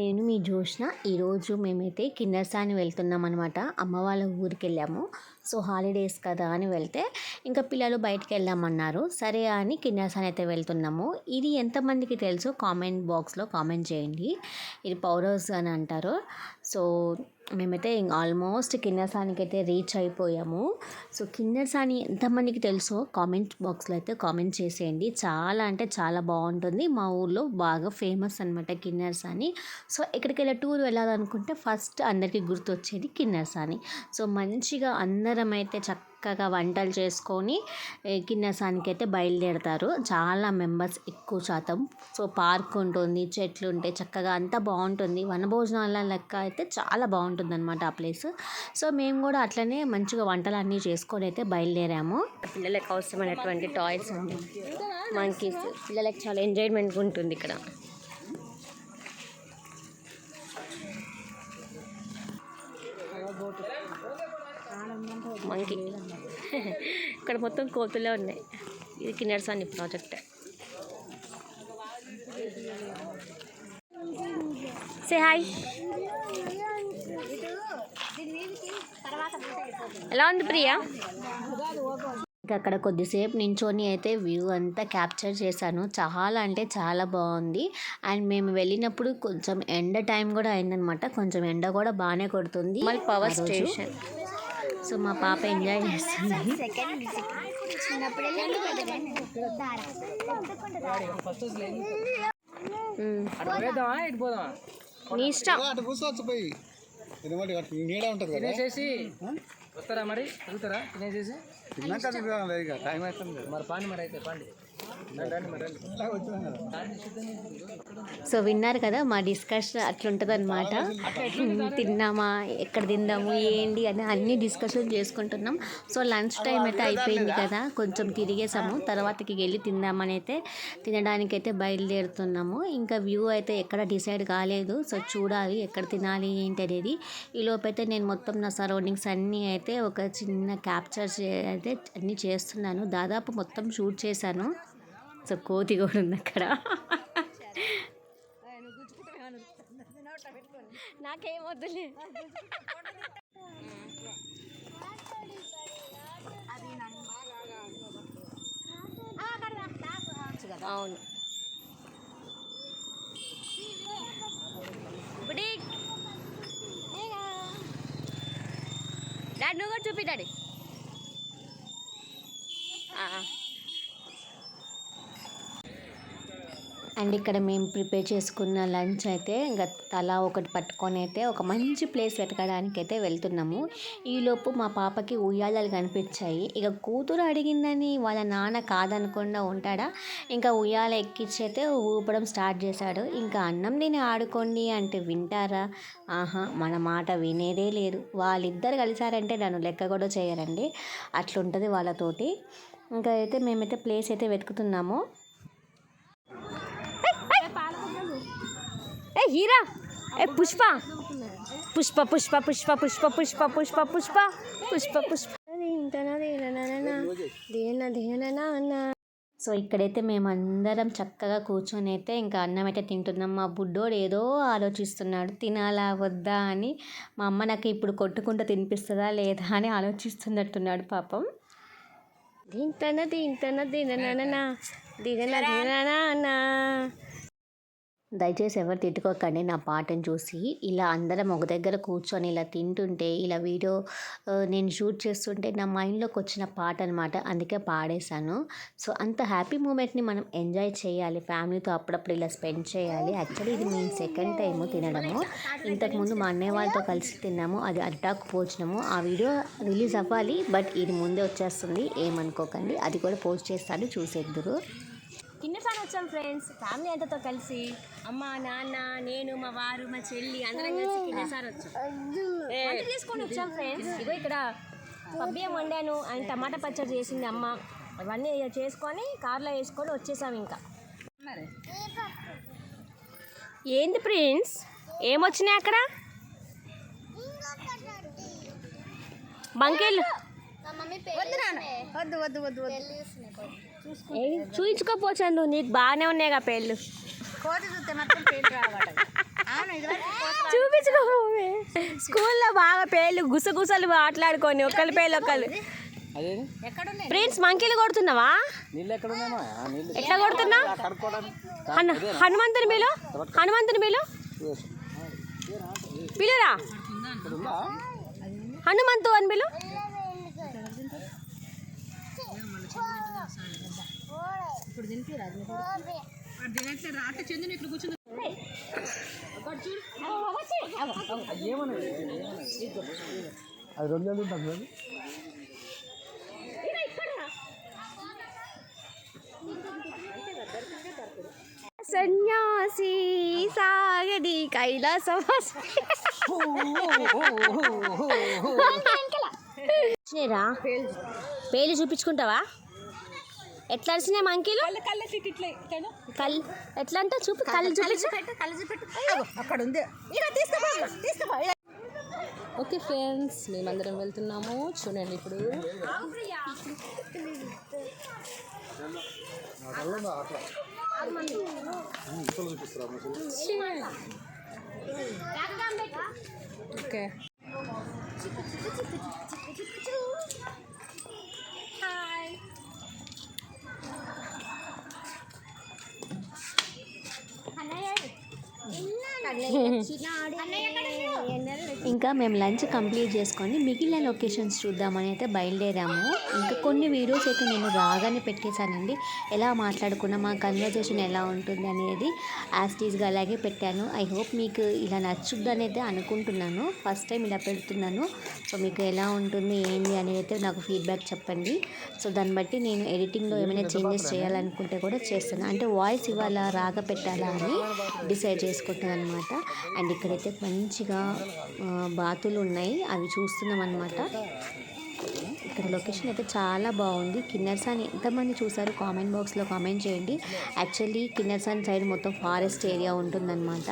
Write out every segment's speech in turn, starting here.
నేను మీ జోష్న ఈరోజు మేమైతే కిన్నెరసాని వెళ్తున్నాం అనమాట అమ్మ వాళ్ళ ఊరికి వెళ్ళాము సో హాలిడేస్ కదా అని వెళ్తే ఇంకా పిల్లలు బయటికి వెళ్దామన్నారు సరే అని కిన్నెరసాని అయితే వెళ్తున్నాము. ఇది ఎంతమందికి తెలుసు? కామెంట్ బాక్స్లో కామెంట్ చేయండి. ఇది పౌరస్ అని అంటారు. సో మేమైతే ఆల్మోస్ట్ కిన్నెరసానికి అయితే రీచ్ అయిపోయాము. సో కిన్నెరసాని ఎంతమందికి తెలుసో కామెంట్ బాక్స్లో అయితే కామెంట్ చేసేయండి. చాలా అంటే చాలా బాగుంటుంది. మా ఊర్లో బాగా ఫేమస్ అనమాట కిన్నెరసాని సో ఎక్కడికైనా టూర్ వెళ్ళాలనుకుంటే ఫస్ట్ అందరికీ గుర్తొచ్చేది కిన్నెరసాని సో మంచిగా అందరం అయితే చక్క చక్కగా వంటలు చేసుకొని ఏ, అయితే బయలుదేరతారు. చాలా మెంబర్స్ ఎక్కువ శాతం. సో పార్క్ ఉంటుంది చెట్లు ఉంటాయి చక్కగా అంతా బాగుంటుంది. వనభోజనాల లెక్క అయితే చాలా బాగుంటుంది అనమాట ఆ ప్లేస్. సో మేము కూడా అట్లనే మంచిగా వంటలు అన్నీ చేసుకొని అయితే బయలుదేరాము. పిల్లలకు అవసరమైనటువంటి టాయ్స్ మంకీస్ పిల్లలకు చాలా ఎంజాయ్మెంట్గా ఉంటుంది ఇక్కడ. మంకీ. ఇక్కడ మొత్తం కోతులే ఉన్నాయి. ఇది కిన్నెరసాని ప్రాజెక్ట్. సే హాయ్ ఎలా ఉంది ప్రియా? ఇంకా అక్కడ కొద్దిసేపు నించొని అయితే వ్యూ అంతా క్యాప్చర్ చేశాను. చాలా అంటే చాలా బాగుంది. అండ్ మేము వెళ్ళినప్పుడు కొంచెం ఎండ టైం కూడా అయిందనమాట కొంచెం ఎండ కూడా బాగానే కొడుతుంది. మళ్ళీ పవర్ స్టేషన్ సో మా పాప ఎంజాయ్ చేస్తుంది. నీ ఇష్టం. నీడ ఉంటుంది తినేసేసి వస్తారా మరి? తిరుగుతారా? తినేసేసి? తిన్నాక టైం అవుతుంది. మరి పాండి మరి అయితే పాండి. సో విన్నారు కదా మా డిస్కషన్ అట్లుంటుంది అనమాట తిన్నామా ఎక్కడ తిందాము ఏంటి అని అన్ని డిస్కషన్ చేసుకుంటున్నాం. సో లంచ్ టైం అయితే అయిపోయింది కదా కొంచెం తిరిగేసాము. తర్వాతకి వెళ్ళి తిందామని అయితే తినడానికి అయితే బయలుదేరుతున్నాము. ఇంకా వ్యూ అయితే ఎక్కడ డిసైడ్ కాలేదు. సో చూడాలి ఎక్కడ తినాలి ఏంటి అనేది. ఈ లోపైతే నేను మొత్తం నా సరౌండింగ్స్ అన్నీ అయితే ఒక చిన్న క్యాప్చర్ అయితే అన్నీ చేస్తున్నాను. దాదాపు మొత్తం షూట్ చేశాను. సో కోతి కూడా ఉంది అక్కడ. నాకేం వద్దులే. అవును. బుడి డాడీ నువ్వు కూడా చూపి డాడీ. అండ్ ఇక్కడ మేము ప్రిపేర్ చేసుకున్న లంచ్ అయితే ఇంకా తలా ఒకటి పట్టుకొని అయితే ఒక మంచి ప్లేస్ వెతకడానికి అయితే వెళ్తున్నాము. ఈలోపు మా పాపకి ఉయ్యాలలు కనిపించాయి. ఇక కూతురు అడిగిందని వాళ్ళ నాన్న కాదనకుండా ఉంటాడా? ఇంకా ఉయ్యాల ఎక్కించి అయితే ఊపడం స్టార్ట్ చేశాడు. ఇంకా అన్నం తిని ఆడుకోండి అంటే వింటారా? ఆహా మన మాట వినేదే లేదు. వాళ్ళిద్దరు కలిసారంటే నన్ను లెక్క కూడా చేయరండి. అట్లుంటుంది వాళ్ళతోటి. ఇంకా అయితే మేమైతే ప్లేస్ అయితే వెతుకుతున్నాము. ఏ హీరా? ఏ పుష్ప. పుష్ప పుష్ప పుష్ప పుష్ప పుష్ప పుష్ప పుష్ప పుష్ప పుష్ప. సో ఇక్కడైతే మేమందరం చక్కగా కూర్చొని అయితే ఇంకా అన్నం అయితే తింటున్నాం. మా బుడ్డోడు ఏదో ఆలోచిస్తున్నాడు తినాలా వద్దా అని. మా అమ్మ నాకు ఇప్పుడు కొట్టుకుంటూ తినిపిస్తుందా లేదా అని ఆలోచిస్తున్నట్టున్నాడు పాపం. దీంతన దీంతన దీననా దీనన దీననా దయచేసి ఎవరు తిట్టుకోకండి నా పాటను చూసి. ఇలా అందరం ఒక దగ్గర కూర్చొని ఇలా తింటుంటే ఇలా వీడియో నేను షూట్ చేస్తుంటే నా మైండ్లోకి వచ్చిన పాట అనమాట అందుకే పాడేశాను. సో అంత హ్యాపీ మూమెంట్ని మనం ఎంజాయ్ చేయాలి. ఫ్యామిలీతో అప్పుడప్పుడు ఇలా స్పెండ్ చేయాలి. యాక్చువల్లీ ఇది మేము సెకండ్ టైం తినడము. ఇంతకుముందు మా అన్నయ్య వాళ్ళతో కలిసి తిన్నాము. అది అడ్డాకు పోచినాము ఆ వీడియో రిలీజ్ అవ్వాలి బట్ ఇది ముందే వచ్చేస్తుంది. ఏమనుకోకండి. అది కూడా పోస్ట్ చేస్తాను. చూసేద్దురు. కిన్నెసారి వచ్చాం ఫ్రెండ్స్ ఫ్యామిలీ అంతతో కలిసి అమ్మ నాన్న నేను మా వారు మా చెల్లి అందరం కలిసి కిన్నెసారి వచ్చాం. వంట చేసుకొని వచ్చాం ఫ్రెండ్స్ ఇగో ఇక్కడ పబ్బియం వండాను అండ్ టమాటా పచ్చడి చేసింది అమ్మ. అవన్నీ చేసుకొని కార్లో వేసుకొని వచ్చేసాం ఇంకా. ఏంది ప్రిన్స్ ఏమొచ్చినాయి అక్కడ? బంకేళ్ళు వద్దు వద్దు వద్దు వద్దు చూయించుకోపోచాను నీకు బాగానే ఉన్నాయిగా పెళ్ళు. కోతి పేర్లు చూపించుకో స్కూల్లో బాగా పేర్లు గుసగుసలు మాట్లాడుకొని ఒకళ్ళ పేర్లు ఒకళ్ళు ప్రిన్స్ మంకీలు కొడుతున్నావా? ఎట్లా కొడుతున్నా? హనుమంతుని బిలు హనుమంతుని బిలు పిలురా? హనుమంతు అని బిలు బిలు అది రెండు నెలలు ఉంటుంది మేడం సన్యాసి సాగది కైలాసవాసి. వచ్చినాయిరా పేలు చూపించుకుంటావా? ఎట్లా వచ్చినాయి మంకీలు? కళ్ళు ఎట్లా అంటే చూపి కళ్ళు చూపించు. అక్కడ ఉంది. ఓకే ఫ్రెండ్స్ మేమందరం వెళ్తున్నాము. చూడండి ఇప్పుడు. ఓకే. അല്ലേ? അന്നയ്യ ఇంకా మేము లంచ్ కంప్లీట్ చేసుకొని మిగిలిన లొకేషన్స్ చూద్దామని అయితే బయలుదేరాము. ఇంకా కొన్ని వీడియోస్ అయితే నేను రాగానే పెట్టేశానండి. ఎలా మాట్లాడుకున్నా మా కన్వర్జేషన్ ఎలా ఉంటుంది అనేది యాస్టీస్గా అలాగే పెట్టాను. ఐ హోప్ మీకు ఇలా నచ్చుద్దని అయితే అనుకుంటున్నాను. ఫస్ట్ టైం ఇలా పెడుతున్నాను. సో మీకు ఎలా ఉంటుంది ఏంటి అనేది అయితే నాకు ఫీడ్బ్యాక్ చెప్పండి. సో దాన్ని బట్టి నేను ఎడిటింగ్లో ఏమైనా చేంజెస్ చేయాలనుకుంటే కూడా చేస్తాను. అంటే వాయిస్ ఇవాళ రాగా పెట్టాలా అని డిసైడ్ చేసుకుంటాను అనమాట అండ్ ఇక్కడైతే మంచిగా బాతులు ఉన్నాయి అవి చూస్తున్నాం అనమాట ఇక్కడ లొకేషన్ అయితే చాలా బాగుంది. కిన్నెర్సాని ఎంతమంది చూసారు కామెంట్ బాక్స్లో కామెంట్ చేయండి. యాక్చువల్లీ కిన్నెర్సాని సైడ్ మొత్తం ఫారెస్ట్ ఏరియా ఉంటుందన్నమాట.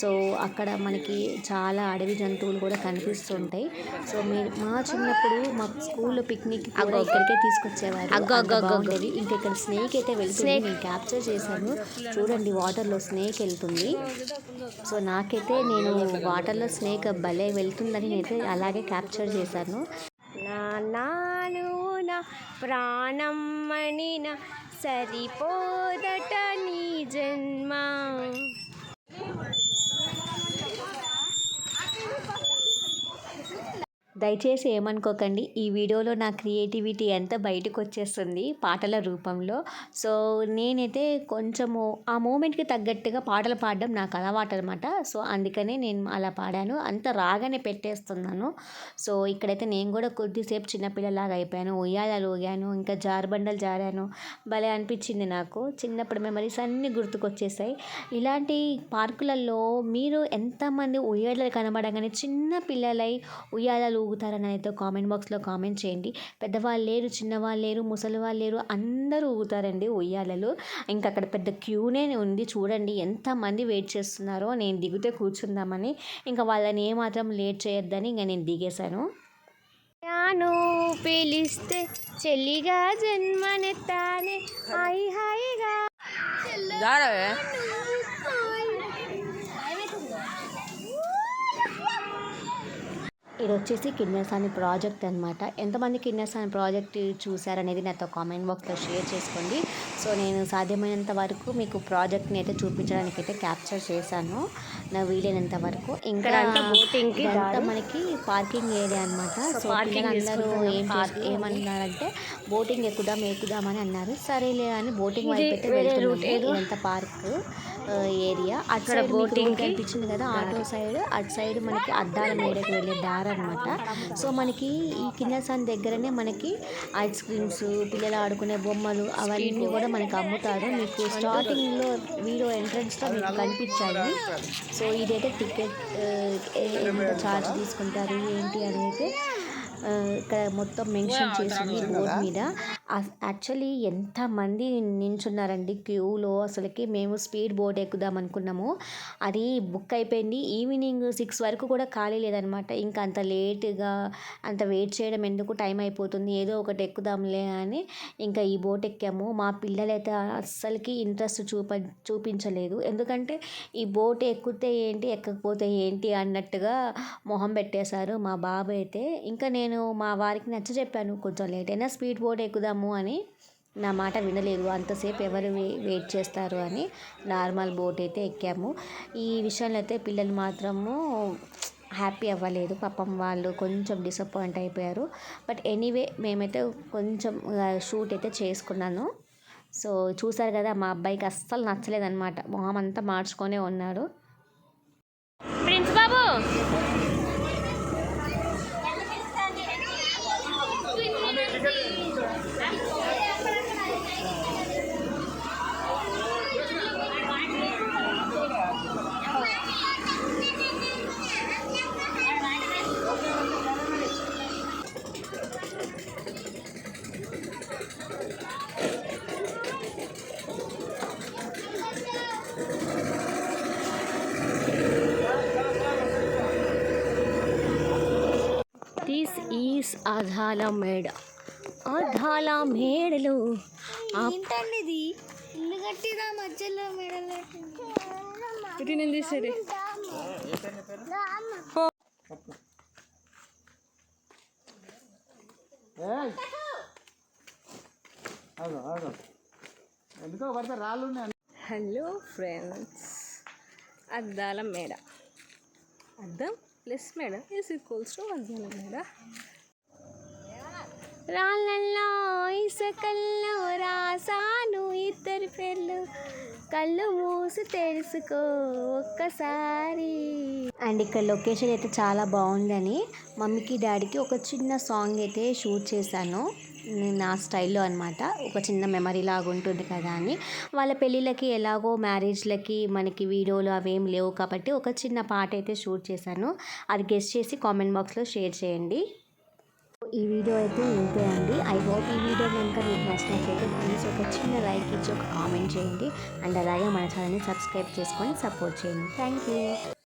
సో అక్కడ మనకి చాలా అడవి జంతువులు కూడా కనిపిస్తుంటాయి. సో మీరు మా చిన్నప్పుడు మా స్కూల్లో పిక్నిక్ కూడా ఇక్కడికే తీసుకొచ్చేవారు. బాగుండేది. ఇంకా ఇక్కడ స్నేక్ అయితే వెళ్తుంది. నేను క్యాప్చర్ చేశాను. చూడండి వాటర్లో స్నేక్ వెళ్తుంది. సో నాకైతే నేను వాటర్లో స్నేక్ భలే వెళ్తుందని నేనైతే అలాగే క్యాప్చర్ చేశాను. నా ప్రాణమ్మణిన సరిపోదట నీ జన్మ. దయచేసి ఏమనుకోకండి. ఈ వీడియోలో నా క్రియేటివిటీ ఎంత బయటకు వచ్చేస్తుంది పాటల రూపంలో. సో నేనైతే కొంచెము ఆ మూమెంట్కి తగ్గట్టుగా పాటలు పాడడం నాకు అలవాటు అనమాట సో అందుకనే నేను అలా పాడాను. అంత రాగానే పెట్టేస్తున్నాను. సో ఇక్కడైతే నేను కూడా కొద్దిసేపు చిన్నపిల్లలాగా అయిపోయాను. ఉయ్యాలలు ఊగాను ఇంకా జారుబండలు జారాను. భలే అనిపించింది నాకు. చిన్నప్పుడు మెమరీస్ అన్నీ గుర్తుకొచ్చేసాయి. ఇలాంటి పార్కులలో మీరు ఎంతమంది ఉయ్యాలలు కనబడగానే చిన్న పిల్లలై ఉయ్యాలలు ఊగుతారని అయితే కామెంట్ బాక్స్లో కామెంట్ చేయండి. పెద్దవాళ్ళు లేరు చిన్నవాళ్ళు లేరు ముసలి వాళ్ళు లేరు అందరూ ఊగుతారండి ఉయ్యాలలు. ఇంకా అక్కడ పెద్ద క్యూనే ఉంది చూడండి ఎంతమంది వెయిట్ చేస్తున్నారో. నేను దిగితే కూర్చుందామని. ఇంకా వాళ్ళని ఏమాత్రం లేట్ చేయొద్దని ఇంకా నేను దిగేశాను. నాను పిలిస్తే చెల్లిగా జన్మనెత్తానే. హాయి హాయిగా ఇది వచ్చేసి కిన్నెసాని ప్రాజెక్ట్ అనమాట ఎంతమంది కిన్నెసాని ప్రాజెక్ట్ చూసారనేది నాతో కామెంట్ బాక్స్లో షేర్ చేసుకోండి. సో నేను సాధ్యమైనంత వరకు మీకు ప్రాజెక్ట్ని అయితే చూపించడానికి అయితే క్యాప్చర్ చేశాను. నా వీలైనంత వరకు. ఇంకా ఇక్కడంతా boating కి ఇదంతా దారి. మనకి పార్కింగ్ ఏరియా అనమాట సో చేసుకుంటున్నాం. ఏం ఏమన్నారంటే బోటింగ్ ఎక్కుదాం ఎక్కుదామని అన్నారు. సరేలే అని బోటింగ్ వైపు అయితే వెళ్తున్నాము. ఇదంతా పార్క్ ఏరియా. అటు సైడ్ బోటింగ్ కనిపించింది కదా ఆటో సైడ్. అటు సైడ్ మనకి అద్దాల మేడకి వెళ్ళే దారి. అనమాట సో మనకి ఈ కిన్నెసాన్ దగ్గరనే మనకి ఐస్ క్రీమ్స్ పిల్లలు ఆడుకునే బొమ్మలు అవన్నీ కూడా మనకి అమ్ముతారు. మీకు స్టార్టింగ్లో వీడియో ఎంట్రన్స్లో మీకు కనిపించాయి సో ఇదైతే టికెట్ ఎంత ఛార్జ్ తీసుకుంటారు ఏంటి అని అయితే ఇక్కడ మొత్తం మెన్షన్ చేసింది బోర్డు మీద. యాక్చువల్లీ ఎంతమంది నించున్నారండి క్యూలో. అసలుకి మేము స్పీడ్ బోట్ ఎక్కుదాం అనుకున్నాము. అది బుక్ అయిపోయింది. ఈవినింగ్ సిక్స్ వరకు కూడా ఖాళీ లేదనమాట. ఇంకా అంత లేటుగా అంత వెయిట్ చేయడం ఎందుకు టైం అయిపోతుంది? ఏదో ఒకటి ఎక్కుదాంలే అని ఇంకా ఈ బోట్ ఎక్కాము. మా పిల్లలైతే అస్సలకి ఇంట్రెస్ట్ చూప చూపించలేదు. ఎందుకంటే ఈ బోట్ ఎక్కితే ఏంటి ఎక్కకపోతే ఏంటి అన్నట్టుగా మొహం పెట్టేశారు మా బాబు అయితే. ఇంకా నేను మా వారికి నచ్చ చెప్పాను కొంచెం లేట్ అయినా స్పీడ్ బోట్ ఎక్కుదాం వస్తాము అని నా మాట వినలేదు. అంతసేపు ఎవరు వెయిట్ చేస్తారు అని నార్మల్ బోట్ అయితే ఎక్కాము. ఈ విషయంలో అయితే పిల్లలు మాత్రము హ్యాపీ అవ్వలేదు. పాపం వాళ్ళు కొంచెం డిసప్పాయింట్ అయిపోయారు. బట్ ఎనీవే మేమైతే కొంచెం షూట్ అయితే చేసుకున్నాను. సో చూసారు కదా మా అబ్బాయికి అస్సలు నచ్చలేదన్నమాట. మొహం అంతా మార్చుకొనే ఉన్నాడు అధాల మేడ. అధాల మేడలు ఏంటండి ఇల్లు కట్టిరా మధ్యలో మెడలు? ఇది నేను తీసేది. అవును అవును ఎందుకో పడితే రాళ్ళు ఉన్నాయి హలో ఫ్రెండ్స్. అద్దాల మేడ. అద్దం ప్లస్ మేడ. ఈజ్ ఈక్వల్స్ టు అద్దాల మేడ. రాళ్ళల్లో ఇసుకల్లో రాసాను ఇద్దరి పేర్లు కళ్ళు మూసి తెలుసుకో ఒక్కసారి. అండ్ ఇక్కడ లొకేషన్ అయితే చాలా బాగుందని మమ్మీకి డాడీకి ఒక చిన్న సాంగ్ అయితే షూట్ చేశాను. నేను నా స్టైల్లో అనమాట ఒక చిన్న మెమరీ లాగా ఉంటుంది కదా అని. వాళ్ళ పెళ్ళిళ్ళకి ఎలాగో మ్యారేజ్లకి మనకి వీడియోలు అవేం లేవు కాబట్టి ఒక చిన్న పాట అయితే షూట్ చేశాను. అది గెస్ట్ చేసి కామెంట్ బాక్స్లో షేర్ చేయండి. ఈ వీడియో అయితే ఇంతే అండి. ఐ హోప్ ఈ వీడియో కనుక మీకు నచ్చినట్లయితే ప్లీజ్ ఒక చిన్న లైక్ ఇచ్చి ఒక కామెంట్ చేయండి. అండ్ అలాగే మన ఛానల్ని సబ్స్క్రైబ్ చేసుకొని సపోర్ట్ చేయండి. Thank you